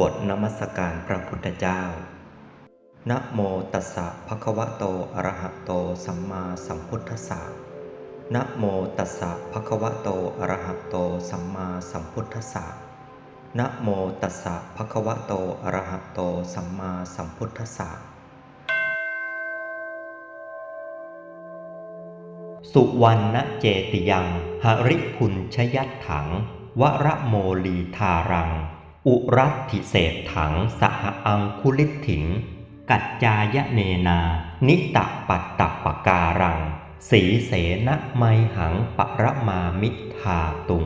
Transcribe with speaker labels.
Speaker 1: บทนมัสการพระพุทธเจ้า นะโมตัสสะภะคะวะโต อะระหะโต สัมมาสัมพุทธัสสะ นะโมตัสสะภะคะวะโต อะระหะโต สัมมาสัมพุทธัสสะ นะโมตัสสะภะคะวะโต อะระหะโต สัมมาสัมพุทธัสสะ สุวรรณเจติยัง หริพุนชยัตถัง วระโมลีทารัง อุรัติเศษถังสหอังคุลิถิง กัจจายเนนา นิตะปัตตปการัง สีเสนะไมหังปรมามิทาตุง